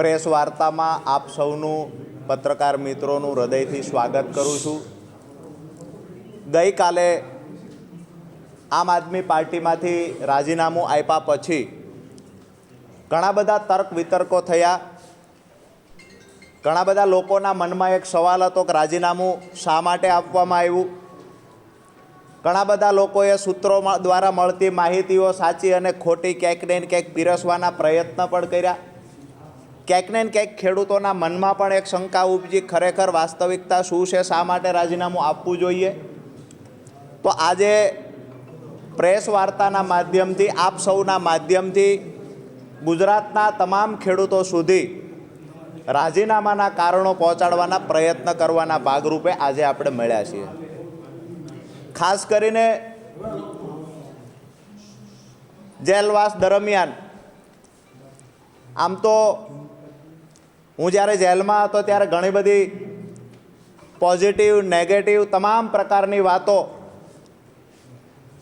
Press વાર્તામાં આપ સૌનું પત્રકાર મિત્રોનું હૃદયથી સ્વાગત કરું છું. ગઈકાલે આમ આદમી પાર્ટીમાંથી રાજીનામું આપ્યા પછી ઘણા બધા તર્ક વિતર્કો થયા. ઘણા બધા લોકોના મનમાં એક સવાલ હતો કે રાજીનામું શા માટે આપવામાં આવ્યું? ઘણા બધા લોકોએ સૂત્રો દ્વારા મળતી માહિતીઓ સાચી અને ખોટી ક્યાંક ને ક્યાંક પીરસવાના પ્રયત્ન પણ કર્યા. ક્યાંક ને ક્યાંક ખેડૂતોના મનમાં પણ એક શંકા ઉપજી ખરેખર વાસ્તવિકતા શું છે, શા માટે રાજીનામું આપવું જોઈએ? તો આજે પ્રેસ વાર્તાના માધ્યમથી, આપ સૌના માધ્યમથી ગુજરાતના તમામ ખેડૂતો સુધી રાજીનામાના કારણો પહોંચાડવાના પ્રયત્ન કરવાના ભાગરૂપે આજે આપણે મળ્યા છીએ. ખાસ કરીને જેલવાસ દરમિયાન, આમ તો હું જ્યારે જેલમાં હતો ત્યારે ઘણી બધી પોઝિટિવ નેગેટિવ તમામ પ્રકારની વાતો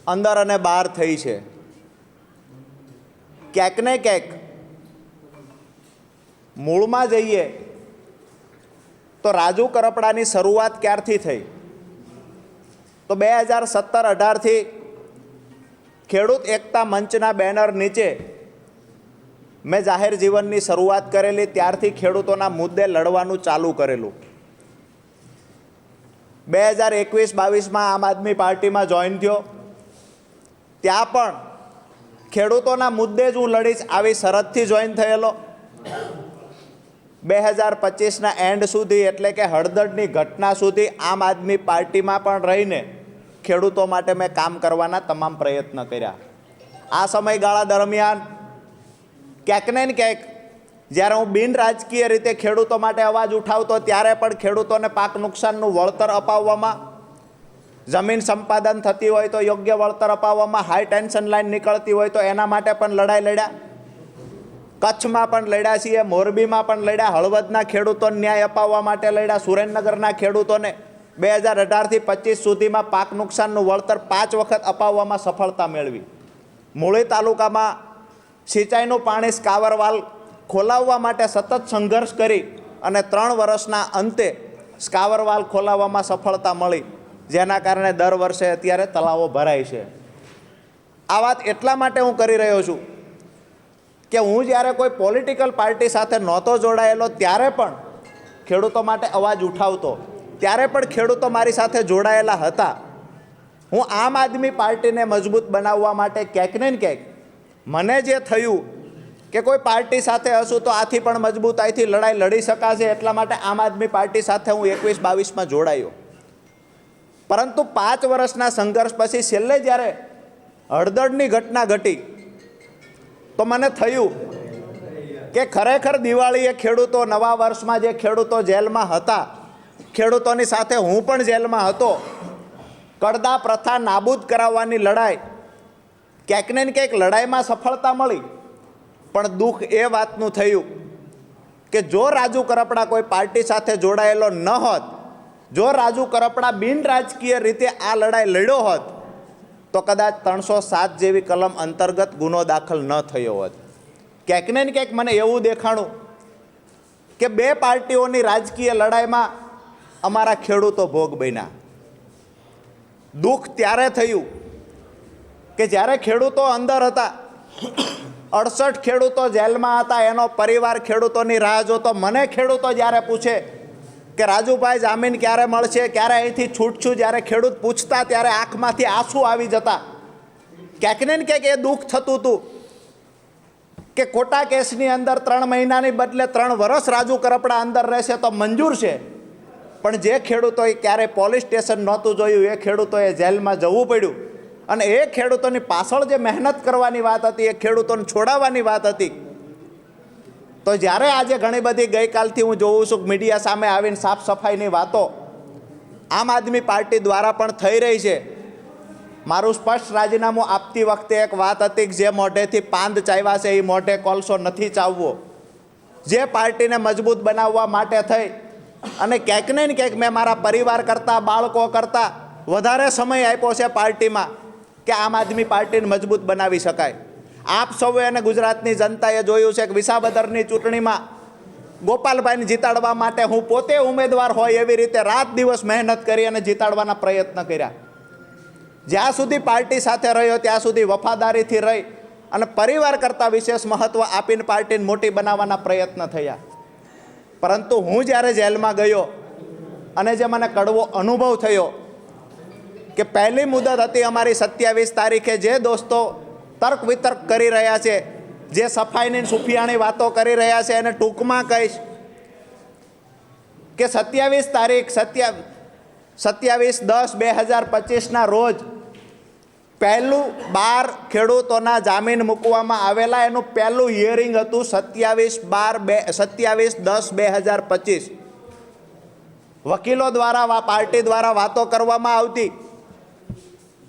અંદર અને બહાર થઈ છે. ક્યાંક ને ક્યાંક મૂળમાં જઈએ તો રાજુ કરપડાની શરૂઆત ક્યારથી થઈ? તો બે હજાર સત્તર અઢારથી ખેડૂત એકતા મંચના બેનર નીચે મેં જાહેર જીવનની શરૂઆત કરેલી ત્યારથી ખેડૂતોના મુદ્દે લડવાનું ચાલુ કરેલું. બે હજાર એકવીસ બાવીસમાં આમ આદમી પાર્ટીમાં જોઈન થયો. ત્યાં પણ ખેડૂતોના મુદ્દે જ હું લડીશ આવી શરતથી જોઈન થયેલો. બે હજાર પચીસના એન્ડ સુધી એટલે કે હળદરની ઘટના સુધી આમ આદમી પાર્ટીમાં પણ રહીને ખેડૂતો માટે મેં કામ કરવાના તમામ પ્રયત્ન કર્યા. આ સમયગાળા દરમિયાન ક્યાંક ને ક્યાંક, જ્યારે હું બિન રાજકીય રીતે ખેડૂતો માટે અવાજ ઉઠાવતો ત્યારે પણ ખેડૂતોને પાક નુકસાનનું વળતર અપાવવામાં, જમીન સંપાદન થતી હોય તો યોગ્ય વળતર અપાવવામાં હાઈ ટેન્શન લાઈન નીકળતી હોય તો એના માટે પણ લડાઈ લડ્યા. કચ્છમાં પણ લડ્યા છીએ, મોરબીમાં પણ લડ્યા, હળવદના ખેડૂતોને ન્યાય અપાવવા માટે લડ્યા, સુરેન્દ્રનગરના ખેડૂતોને બે હજાર અઢારથી પચીસ સુધીમાં પાક નુકસાનનું વળતર પાંચ વખત અપાવવામાં સફળતા મેળવી. મૂળી તાલુકામાં સિંચાઈનું પાણી સ્કાવરવાલ ખોલાવવા માટે સતત સંઘર્ષ કરી અને ત્રણ વર્ષના અંતે સ્કાવરવાલ ખોલાવવામાં સફળતા મળી, જેના કારણે દર વર્ષે અત્યારે તળાવો ભરાય છે. આ વાત એટલા માટે હું કરી રહ્યો છું કે હું જ્યારે કોઈ પોલિટિકલ પાર્ટી સાથે નહોતો જોડાયેલો ત્યારે પણ ખેડૂતો માટે અવાજ ઉઠાવતો, ત્યારે પણ ખેડૂતો મારી સાથે જોડાયેલા હતા. હું આમ આદમી પાર્ટીને મજબૂત બનાવવા માટે ક્યાંક ને ક્યાંક મને જે થયું કે કોઈ પાર્ટી સાથે હશું તો આથી પણ મજબૂતાઈથી લડાઈ લડી શકાશે એટલા માટે આમ આદમી પાર્ટી સાથે હું એકવીસ બાવીસમાં જોડાયો. પરંતુ પાંચ વર્ષના સંઘર્ષ પછી છેલ્લે જ્યારે હળદરની ઘટના ઘટી, તો મને થયું કે ખરેખર દિવાળીએ ખેડૂતો નવા વર્ષમાં જે ખેડૂતો જેલમાં હતા, ખેડૂતોની સાથે હું પણ જેલમાં હતો, કડદા પ્રથા નાબૂદ કરાવવાની લડાઈ ક્યાંક ને ક્યાંક લડાઈમાં સફળતા મળી. પણ દુઃખ એ વાતનું થયું કે જો રાજુ કરપડા કોઈ પાર્ટી સાથે જોડાયેલો ન હોત, જો રાજુ કરપડા બિન રાજકીય રીતે આ લડાઈ લડ્યો હોત, તો કદાચ ત્રણસો સાત જેવી કલમ અંતર્ગત ગુનો દાખલ ન થયો હોત. ક્યાંક ને ક્યાંક મને એવું દેખાણું કે બે પાર્ટીઓની રાજકીય લડાઈમાં અમારા ખેડૂતો ભોગ બન્યા. દુઃખ ત્યારે થયું કે જ્યારે ખેડૂતો અંદર હતા, અડસઠ ખેડૂતો જેલમાં હતા, એનો પરિવાર ખેડૂતોની રાહ જોતો. મને ખેડૂતો જ્યારે પૂછે કે, રાજુભાઈ, જામીન ક્યારે મળશે? ક્યારે અહીંથી છૂટશું જ્યારે ખેડૂત પૂછતા, ત્યારે આંખમાંથી આંસુ આવી જતા. ક્યાંક ને ક્યાંક એ દુઃખ થતું હતું કે, ખોટા કેસની અંદર ત્રણ મહિનાની બદલે ત્રણ વર્ષ રાજુ કરપડા અંદર રહેશે તો મંજૂર છે. પણ જે ખેડૂતોએ ક્યારેય પોલીસ સ્ટેશન નહોતું જોયું, એ ખેડૂતોએ જેલમાં જવું પડ્યું. અને એ ખેડૂતોની પાછળ જે મહેનત કરવાની વાત હતી, એ ખેડૂતોને છોડાવવાની વાત હતી. તો જ્યારે આજે ઘણી બધી ગઈકાલથી હું જોઉં છું મીડિયા સામે આવીને સાફ સફાઈની વાતો આમ આદમી પાર્ટી દ્વારા પણ થઈ રહી છે. મારું સ્પષ્ટ રાજીનામું આપતી વખતે એક વાત હતી કે જે મોઢેથી પાંદ ચાવ્યા છે, એ મોઢે કોલસો નથી ચાવવો. જે પાર્ટીને મજબૂત બનાવવા માટે થઈ અને ક્યાંક ને ક્યાંક મેં મારા પરિવાર કરતાં, બાળકો કરતાં વધારે સમય આપ્યો છે પાર્ટીમાં. કે આમ આદમી પાર્ટીને મજબૂત બનાવી શકાય. આપ સૌએ અને ગુજરાતની જનતાએ જોયું છે કે વિસાવદરની ચૂંટણીમાં ગોપાલભાઈને જીતાડવા માટે હું પોતે ઉમેદવાર હોય એવી રીતે રાત દિવસ મહેનત કરી અને જીતાડવાના પ્રયત્ન કર્યા. જ્યાં સુધી પાર્ટી સાથે રહ્યો, ત્યાં સુધી વફાદારીથી રહી અને પરિવાર કરતાં વિશેષ મહત્ત્વ આપીને પાર્ટીને મોટી બનાવવાના પ્રયત્ન થયા. પરંતુ હું જ્યારે જેલમાં ગયો અને જે મને કડવો અનુભવ થયો કે પહેલી મુદત હતી અમારી સત્યાવીસ તારીખે જે દોસ્તો તર્ક વિતર્ક કરી રહ્યા છે, જે સફાઈની સુફિયાની વાતો કરી રહ્યા છે એને ટૂંકમાં કહીશ કે સત્યાવીસ તારીખ, સત્યા, સત્યાવીસ દસ બે હજાર પચીસના રોજ પહેલું બાર ખેડૂતોના જામીન મૂકવામાં આવેલા, એનું પહેલું હિયરિંગ હતું સત્યાવીસ બાર બે, સત્યાવીસ દસ બે હજાર પચીસ. વકીલો દ્વારા પાર્ટી દ્વારા વાતો કરવામાં આવતી.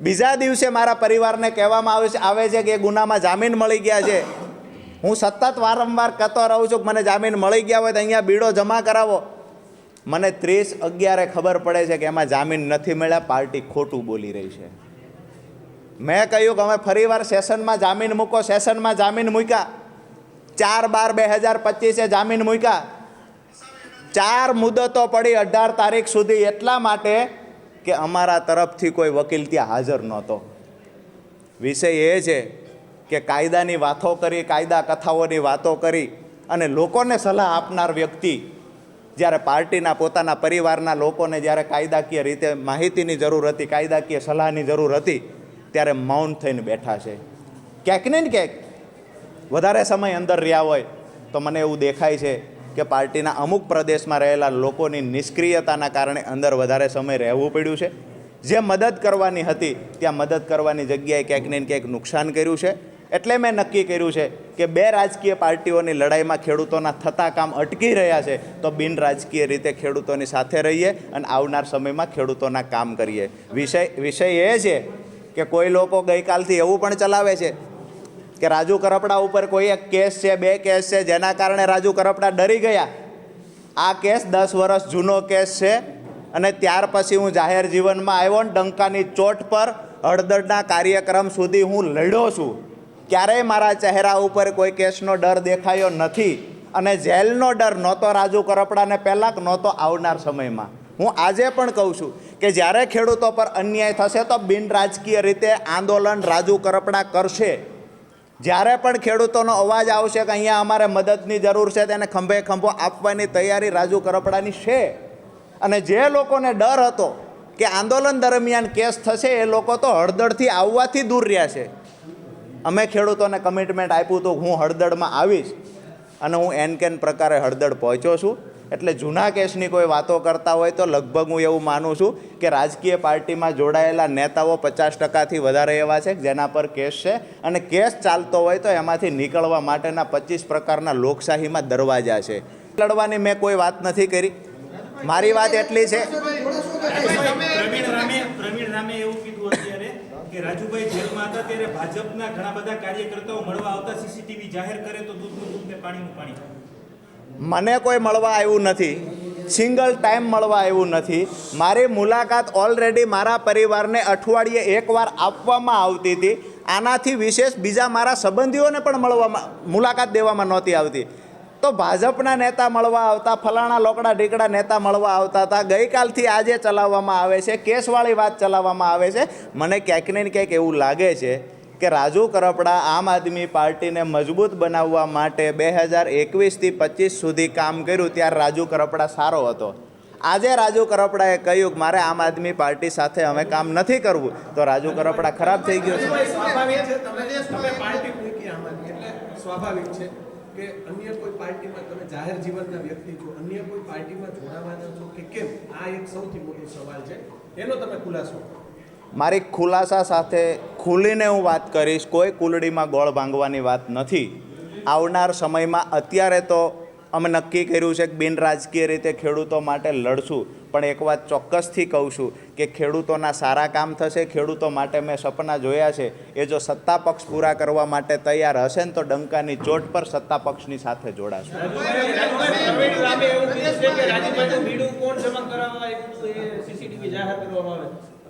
બીજા દિવસે મારા પરિવારને કહેવામાં આવે છે આવે છે કે એ ગુનામાં જામીન મળી ગયા છે. હું સતત વારંવાર કહેતો રહું છું કે મને જામીન મળી ગયા હોય તો અહીંયા બીડો જમા કરાવો. મને ત્રીસ અગિયારે ખબર પડે છે કે એમાં જામીન નથી મળ્યા, પાર્ટી ખોટું બોલી રહી છે. મેં કહ્યું કે અમે ફરીવાર સેશનમાં જામીન મૂકો, સેશનમાં જામીન મૂક્યા. ચાર બાર બે હજાર પચીસે જામીન મૂક્યા. ચાર મુદતો પડી અઢાર તારીખ સુધી એટલા માટે કે અમારા તરફથી કોઈ વકીલ ત્યાં હાજર નહોતો. વિષય એ છે કે કાયદાની વાતો કરી, કાયદા કથાઓની વાતો કરી અને લોકોને સલાહ આપનાર વ્યક્તિ જ્યારે પાર્ટીના પોતાના પરિવારના લોકોને જ્યારે કાયદાકીય રીતે માહિતીની જરૂર હતી, કાયદાકીય સલાહની જરૂર હતી, ત્યારે મૌન થઈને બેઠા છે. ક્યાંક ને ક્યાંક વધારે સમય અંદર રહ્યા હોય તો મને એવું દેખાય છે કે પાર્ટીના અમુક પ્રદેશમાં રહેલા લોકોની નિષ્ક્રિયતાના કારણે અંદર વધારે સમય રહેવું પડ્યું છે. જે મદદ કરવાની હતી, ત્યાં મદદ કરવાની જગ્યાએ ક્યાંક ને ક્યાંક નુકસાન કર્યું છે. એટલે મેં નક્કી કર્યું છે કે બે રાજકીય પાર્ટીઓની લડાઈમાં ખેડૂતોના થતા કામ અટકી રહ્યા છે, તો બિન રાજકીય રીતે ખેડૂતોની સાથે રહીએ અને આવનાર સમયમાં ખેડૂતોના કામ કરીએ. વિષય વિષય એ છે કે કોઈ લોકો ગઈકાલથી એવું પણ ચલાવે છે કે રાજુ કરપડા ઉપર કોઈ એક કેસ છે, બે કેસ છે, જેના કારણે રાજુ કરપડા ડરી ગયા. આ કેસ દસ વર્ષ જૂનો કેસ છે અને ત્યાર પછી હું જાહેર જીવનમાં આવ્યો ને ડંકાની ચોટ પર હળદરના કાર્યક્રમ સુધી હું લડ્યો છું. ક્યારેય મારા ચહેરા ઉપર કોઈ કેસનો ડર દેખાયો નથી અને જેલનો ડર નહોતો રાજુ કરપડાને પહેલાં નહોતો આવનાર સમયમાં. હું આજે પણ કહું છું કે જ્યારે ખેડૂતો પર અન્યાય થશે તો બિન રાજકીય રીતે આંદોલન રાજુ કરપડા કરશે. જ્યારે પણ ખેડૂતોનો અવાજ આવશે કે અહીંયા અમારે મદદની જરૂર છે, તેને ખંભે ખંભો આપવાની તૈયારી રાજુ કરપડાની છે. અને જે લોકોને ડર હતો કે આંદોલન દરમિયાન કેસ થશે, એ લોકો તો હળદળથી આવવાથી દૂર રહ્યા છે. અમે ખેડૂતોને કમિટમેન્ટ આપ્યું તો હું હળદળમાં આવીશ અને હું એન કેન પ્રકારે હળદળ પહોંચ્યો છું. એટલે જૂના કેસની કોઈ વાતો કરતા હોય તો લગભગ હું એવું માનું છું કે રાજકીય પાર્ટીમાં જોડાયેલા નેતાઓ પચાસ ટકાથી વધારે એવા છે, જેના પર કેસ છે. અને કેસ ચાલતો હોય તો એમાંથી નીકળવા માટેના પચીસ પ્રકારના લોકશાહીમાં દરવાજા છે. લડવાની મેં કોઈ વાત નથી કરી. મારી વાત એટલી છે. રાજુભાઈ જેલમાં હતા ત્યારે ભાજપના ઘણા બધા કાર્યકર્તાઓ મળવા આવતા સીસીટીવી જાહેર કરે તો દૂધનું દૂધ ને પાણીનું પાણી. મને કોઈ મળવા આવ્યું નથી. સિંગલ ટાઈમ મળવા આવ્યું નથી. મારી મુલાકાત ઓલરેડી મારા પરિવારને અઠવાડિયે એકવાર આપવામાં આવતી હતી. આનાથી વિશેષ બીજા મારા સંબંધીઓને પણ મળવામાં, મુલાકાત દેવામાં નહોતી આવતી. તો ભાજપના નેતા મળવા આવતા, ફલાણા લોકડા ઢીકડા નેતા મળવા આવતા હતા. ગઈકાલથી આજે ચલાવવામાં આવે છે, કેસવાળી વાત ચલાવવામાં આવે છે. મને ક્યાંક ને ક્યાંક એવું લાગે છે કે રાજુ કરપડા આમ આદમી પાર્ટીને મજબૂત બનાવવા માટે બે હજાર એકવીસથી પચીસ સુધી કામ કર્યું ત્યારે રાજુ કરપડા સારો હતો. આજે રાજુ કરપડાએ કહ્યું કે મારે આમ આદમી પાર્ટી સાથે અમે કામ નથી કરવું. તો રાજુ કરપડા ખરાબ થઈ ગયો છે. એનો તમે ખુલાસો. મારી ખુલાસા સાથે ખુલીને હું વાત કરીશ, કોઈ કુલડીમાં ગોળ ભાંગવાની વાત નથી. આવનાર સમયમાં અત્યારે તો અમે નક્કી કર્યું છે કે બિનરાજકીય રીતે ખેડૂતો માટે લડશું. પણ એક વાત ચોક્કસથી કહું છું કે ખેડૂતોના સારા કામ થશે, ખેડૂતો માટે મેં સપના જોયા છે. એ જો સત્તા પક્ષ પૂરા કરવા માટે તૈયાર હશે ને તો ડંકાની ચોટ પર સત્તા પક્ષની સાથે જોડાશું.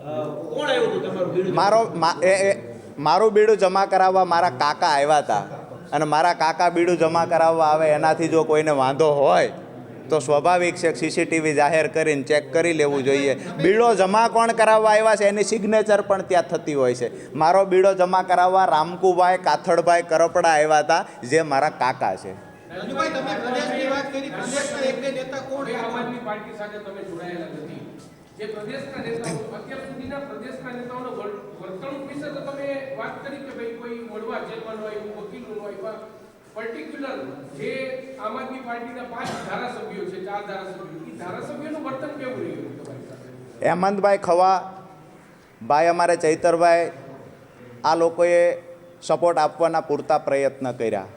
કોણ આવ્યું હતું તમારું બીડું મારો મા- એ એ મારું બીડું જમા કરાવવા મારા કાકા આવ્યા હતા. અને મારા કાકા બીડું જમા કરાવવા આવે એનાથી જો કોઈને વાંધો હોય તો સ્વાભાવિક છે સીસીટીવી જાહેર કરીને ચેક કરી લેવું જોઈએ. બીડો જમા કોણ કરાવવા આવ્યા છે એની સિગ્નેચર પણ ત્યાં થતી હોય છે. મારો બીડો જમા કરાવવા રામકુભાઈ કાથડભાઈ કરપડા આવ્યા હતા જે મારા કાકા છે. રાજુભાઈ તમે પ્રદેશની વાત કરી. પ્રદેશના એક બે નેતા કોણ આમ આદમી પાર્ટી સાથે તમે જોડાયેલા નથી. જે હેમંતભાઈ ખવા, ભાઈ અમારે ચૈતરભાઈ, આ લોકોએ સપોર્ટ આપવાના પૂરતા પ્રયત્ન કર્યા.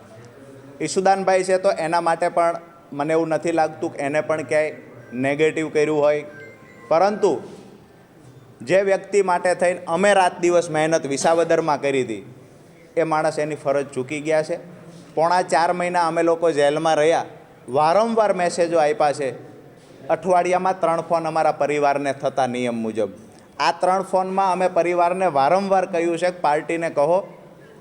ઈશુદાનભાઈ છે તો એના માટે પણ મને એવું નથી લાગતું કે એને પણ ક્યાંય નેગેટિવ કર્યું હોય. પરંતુ જે વ્યક્તિ માટે થઈને અમે રાત દિવસ મહેનત વિસાવદરમાં કરી હતી, એ માણસ એની ફરજ ચૂકી ગયા છે. પોણા ચાર મહિના અમે લોકો જેલમાં રહ્યા. વારંવાર મેસેજો આપ્યા છે. અઠવાડિયામાં ત્રણ ફોન અમારા પરિવારને થતા નિયમ મુજબ. આ ત્રણ ફોનમાં અમે પરિવારને વારંવાર કહ્યું છે કે, પાર્ટીને કહો.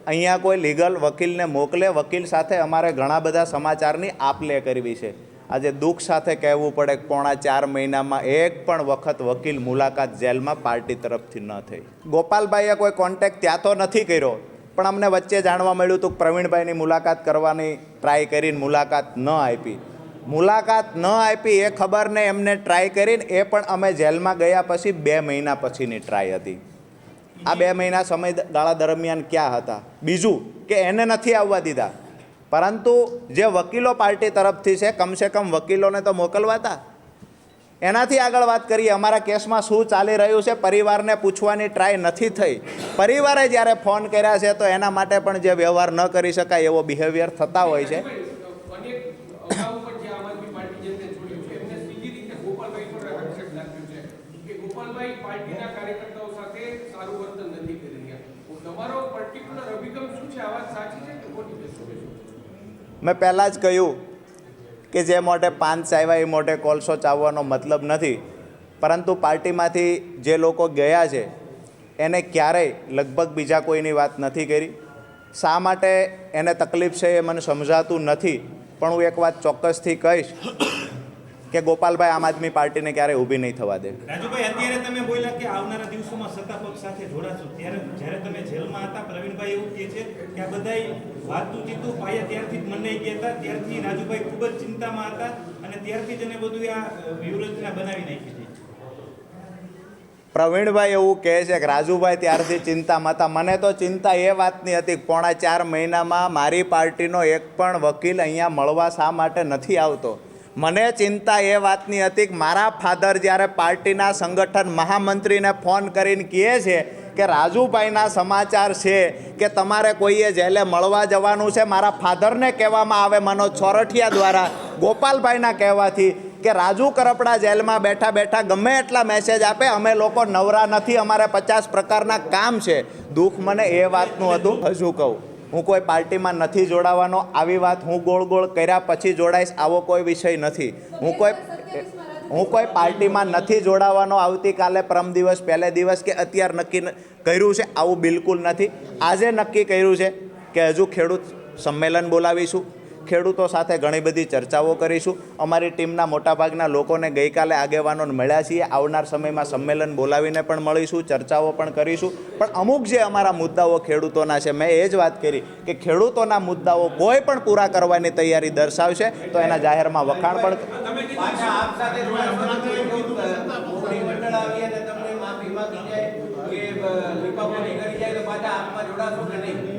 અહીંયા કોઈ લીગલ વકીલને મોકલે. વકીલ સાથે અમારે ઘણા બધા સમાચારની આપ લે કરવી છે. આજે દુઃખ સાથે કહેવું પડે કે પોણા ચાર મહિનામાં એક પણ વખત વકીલ મુલાકાત જેલમાં પાર્ટી તરફથી ન થઈ. ગોપાલભાઈએ કોઈ કોન્ટેક્ટ ત્યાં તો નથી કર્યો, પણ અમને વચ્ચે જાણવા મળ્યું હતું કે પ્રવીણભાઈની મુલાકાત કરવાની ટ્રાય કરીને મુલાકાત ન આપી. મુલાકાત ન આપી એ ખબરને એમને ટ્રાય કરીને એ પણ અમે જેલમાં ગયા પછી બે મહિના પછીની ટ્રાય હતી. આ બે મહિના સમયગાળા દરમિયાન ક્યાં હતા? બીજું કે એને નથી આવવા દીધા. પરંતુ જે વકીલો પાર્ટી તરફથી છે, કમસે કમ વકીલોને તો મોકલવાતા. એનાથી આગળ વાત કરીએ, અમારા કેસમાં શું ચાલી રહ્યું છે, પરિવારને પૂછવાની ટ્રાય નથી થઈ. પરિવારે જ્યારે ફોન કર્યા છે, તો એના માટે પણ જે વ્યવહાર ન કરી શકાય એવો બિહેવિયર થતા હોય છે. છે છે કે તમારો પર્ટિક્યુલર અભિગમ શું છે? આ વાત સાચી છે? મેં પહેલાં જ કહ્યું કે જે મોઢે પાન ચાવ્યા એ મોઢે કોલસો ચાવવાનો મતલબ નથી. પરંતુ પાર્ટીમાંથી જે લોકો ગયા છે, એને ક્યારેય લગભગ બીજા કોઈની વાત નથી કરી. શા માટે એને તકલીફ છે એ મને સમજાતું નથી, પણ હું એક વાત ચોક્કસથી કહીશ. કે ગોપાલભાઈ આમ આદમી પાર્ટીને ક્યારે ઊભી નહીં થવા દે. રાજુભાઈ અત્યારે તમે બોલ્યા કે આવનારા દિવસોમાં સત્તા પક્ષ સાથે જોડાશો. ત્યારે જ્યારે તમે જેલમાં હતા પ્રવીણભાઈ એવું કહે છે કે આ બધાય વાતું ચીતું પાયા ત્યારથી જ મંડાઈ ગયા હતા. ત્યારથી રાજુભાઈ ખૂબ જ ચિંતામાં હતા અને ત્યારથી જ એને બધું આ વ્યૂહરચના બનાવી નાખી પ્રવીણભાઈ એવું કહે છે કે રાજુભાઈ ત્યારથી ચિંતામાં હતા. મને તો ચિંતા એ વાતની હતી પોણા ચાર મહિનામાં મારી પાર્ટીનો એક પણ વકીલ અહીંયા મળવા શા માટે નથી આવતો? મને ચિંતા એ વાતની હતી કે મારા ફાધર જ્યારે પાર્ટીના સંગઠન મહામંત્રીને ફોન કરીને કહે છે કે રાજુભાઈના સમાચાર છે કે તમારે કોઈએ જેલે મળવા જવાનું છે, મારા ફાધરને કહેવામાં આવે મનોજ છોરઠિયા દ્વારા, ગોપાલભાઈના કહેવાથી કે રાજુ કરપડા જેલમાં બેઠા બેઠા ગમે એટલા મેસેજ આપે, અમે લોકો નવરા નથી, અમારે પચાસ પ્રકારના કામ છે. દુઃખ મને એ વાતનું હતું. હજુ કહું? હું કોઈ પાર્ટીમાં નથી જોડાવાનો, આવી વાત હું ગોળ ગોળ કર્યા પછી જોડાઈશ, આવો કોઈ વિષય નથી. હું કોઈ હું કોઈ પાર્ટીમાં નથી જોડાવાનો, આવતીકાલે પરમ દિવસ, પહેલે દિવસ કે અત્યાર નક્કી કર્યું છે, આવું બિલકુલ નથી. આજે નક્કી કર્યું છે કે હજુ ખેડૂત સંમેલન બોલાવીશું. ખેડૂતો સાથે ઘણી બધી ચર્ચાઓ કરીશું. અમારી ટીમના મોટાભાગના લોકોને ગઈકાલે આગેવાનોને મળ્યા છીએ. આવનાર સમયમાં સંમેલન બોલાવીને પણ મળીશું ચર્ચાઓ પણ કરીશું. પણ અમુક જે અમારા મુદ્દાઓ ખેડૂતોના છે મેં એ જ વાત કરી કે ખેડૂતોના મુદ્દાઓ કોઈ પણ પૂરા કરવાની તૈયારી દર્શાવશે તો એના જાહેરમાં વખાણ પણ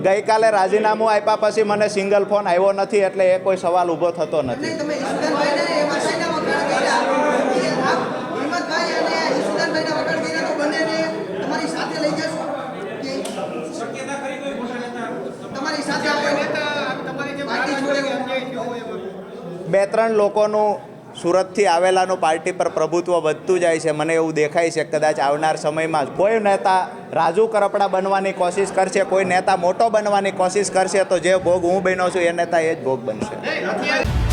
ગઈકાલે રાજીનામું આપ્યા પછી મને સિંગલ ફોન આવ્યો નથી એટલે એ કોઈ સવાલ ઊભો થતો નથી. બે ત્રણ લોકોનું સુરતથી આવેલાનું પાર્ટી પર પ્રભુત્વ વધતું જાય છે. મને એવું દેખાય છે કદાચ આવનાર સમયમાં કોઈ નેતા રાજુ કરપડા બનવાની કોશિશ કરશે, કોઈ નેતા મોટો બનવાની કોશિશ કરશે, તો જે ભોગ હું બન્યો છું, એ નેતા એ જ ભોગ બનશે.